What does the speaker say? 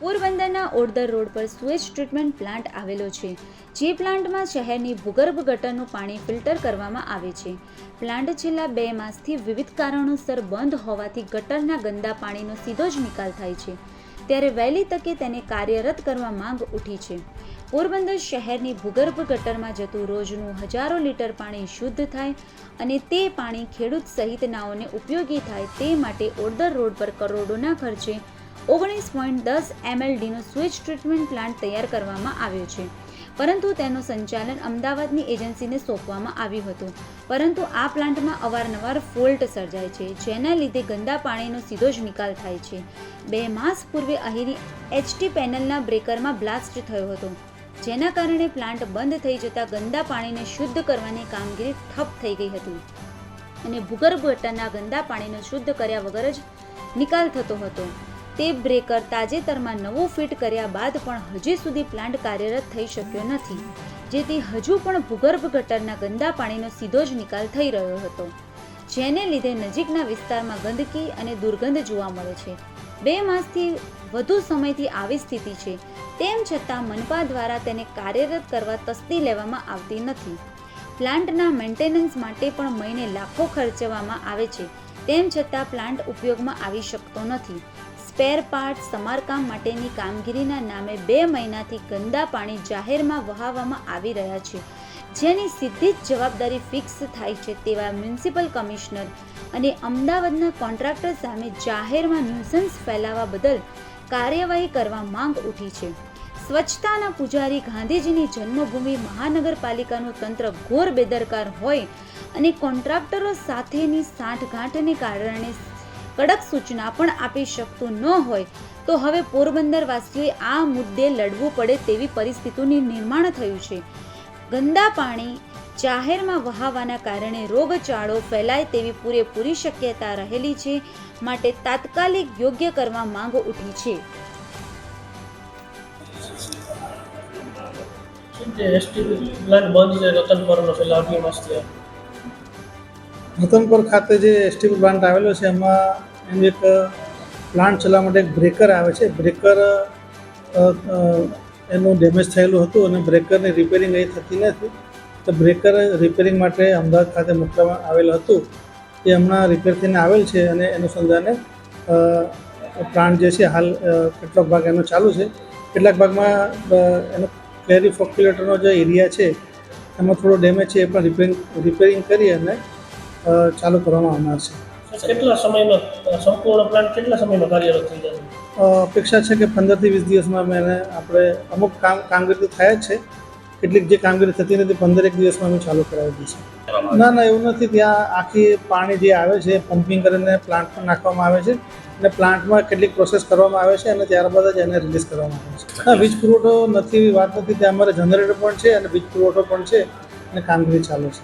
પોરબંદરના ઓડદર રોડ પર sewage treatment plant આવેલો છે, જે પ્લાન્ટમાં શહેરની ભૂગર્ભ ગટરનું પાણી ફિલ્ટર કરવામાં આવે છે. પ્લાન્ટ છેલ્લા બે માસથી વિવિધ કારણોસર બંધ હોવાથી ગટરના ગંદા પાણીનો સીધો જ નિકાલ થાય છે. ત્યારે વહેલી તકે તેને કાર્યરત કરવા માંગ ઉઠી છે. પોરબંદર શહેરની ભૂગર્ભ ગટરમાં જતું રોજનું હજારો લીટર પાણી શુદ્ધ થાય અને તે પાણી ખેડૂત સહિતનાઓને ઉપયોગી થાય તે માટે ઓડદર રોડ પર કરોડોના ખર્ચે ઓગણીસ પોઈન્ટ દસ એમએલડીનો સ્વિચ ટ્રીટમેન્ટ પ્લાન્ટ તૈયાર કરવામાં આવ્યો છે. પરંતુ તેનું સંચાલન અમદાવાદની એજન્સીને સોંપવામાં આવ્યું હતું. પરંતુ આ પ્લાન્ટમાં અવારનવાર ફોલ્ટ સર્જાય છે, જેના લીધે ગંદા પાણીનો સીધો જ નિકાલ થાય છે. બે માસ પૂર્વે અહીંની એચટી પેનલના બ્રેકરમાં બ્લાસ્ટ થયો હતો, જેના કારણે પ્લાન્ટ બંધ થઈ જતા ગંદા પાણીને શુદ્ધ કરવાની કામગીરી ઠપ થઈ ગઈ હતી. અને ભૂગર્ભ ગટરના ગંદા પાણીનો શુદ્ધ કર્યા વગર જ નિકાલ થતો હતો. તે બ્રેકર તાજેતરમાં નવો ફિટ કર્યા બાદ પણ હજી સુધી પ્લાન્ટ કાર્યરત થઈ શક્યો નથી. જેથી હજુ પણ ભૂગર્ભ ગટરના ગંદા પાણીનો સીધો જ નિકાલ થઈ રહ્યો હતો. જેને લીધે નજીકના વિસ્તારમાં ગંદકી અને દુર્ગંધ જોવા મળે છે. બે માસથી વધુ સમયથી આવી સ્થિતિ છે. તેમ છતાં મનપા દ્વારા તેને કાર્યરત કરવા તસ્દી લેવામાં આવતી નથી. પ્લાન્ટના મેન્ટેનન્સ માટે પણ મહિને લાખો ખર્ચવામાં આવે છે. તેમ છતાં પ્લાન્ટ ઉપયોગમાં આવી શકતો નથી. સ્પેર પાર્ટ સમારકામ માટેની કામગીરીના નામે બે મહિનાથી ગંદા પાણી જાહેરમાં વહાવવામાં આવી રહ્યા છે. જેની સીધી જ જવાબદારી ફિક્સ થાય છે તેવા મ્યુનિસિપલ કમિશનર અને અમદાવાદના કોન્ટ્રાક્ટર સામે જાહેરમાં ન્યુસન્સ ફેલાવવા બદલ કાર્યવાહી કરવા માંગ ઉઠી છે. સ્વચ્છતાના પૂજારી ગાંધીજીની જન્મભૂમિ મહાનગરપાલિકાનું તંત્ર ઘોર બેદરકાર હોય અને કોન્ટ્રાક્ટરો સાથેની સાંઠગાંઠને કારણે કડક સૂચના પણ આપી શકતું ન હોય તો હવે પોરબંદરવાસીઓએ આ મુદ્દે લડવું પડે તેવી પરિસ્થિતિનું નિર્માણ થયું છે. ગંદા પાણી જાહેરમાં વહાવાના કારણે રોગચાળો ફેલાય તેવી પૂરેપૂરી શક્યતા રહેલી છે માટે તાત્કાલિક યોગ્ય કરવા માંગ ઉઠી છે. રતનપર ખાતે જે એસટી પ્લાન્ટ આવેલો છે એમાં એનું એક પ્લાન્ટ ચલાવવા માટે એક બ્રેકર આવે છે. બ્રેકર એનું ડેમેજ થયેલું હતું અને બ્રેકરની રિપેરિંગ અહીં થતી નથી. તો બ્રેકર રિપેરિંગ માટે અમદાવાદ ખાતે મોકલવામાં આવેલું હતું. એ હમણાં રિપેર થઈને આવેલ છે અને એનું સંધાને પ્લાન્ટ જે છે હાલ કેટલાક ભાગ એનો ચાલુ છે. કેટલાક ભાગમાં એનો ક્લેરિફોક્યુલેટરનો જે એરિયા છે, એમાં થોડો ડેમેજ છે એ પણ રિપેરિંગ રિપેરિંગ કરી અને ચાલુ કરવામાં આવનાર છે. કેટલા સમયમાં સંપૂર્ણ પ્લાન્ટ કેટલા સમયમાં કાર્યરત થઈ જશે અપેક્ષા છે કે પંદરથી વીસ દિવસમાં એને આપણે અમુક કામ, કામગીરી તો થાય જ છે. કેટલીક જે કામગીરી થતી નથી પંદર એક દિવસમાં અમે ચાલુ કરાવી દઈશું. ના ના, એવું નથી. ત્યાં આખી પાણી જે આવે છે પમ્પિંગ કરીને પ્લાન્ટમાં નાખવામાં આવે છે અને પ્લાન્ટમાં કેટલીક પ્રોસેસ કરવામાં આવે છે અને ત્યારબાદ જ એને રિલીઝ કરવામાં આવે છે. હા વીજ પુરવઠો નથી વાત નથી. ત્યાં અમારે જનરેટર પણ છે અને વીજ પુરવઠો પણ છે અને કામગીરી ચાલુ છે.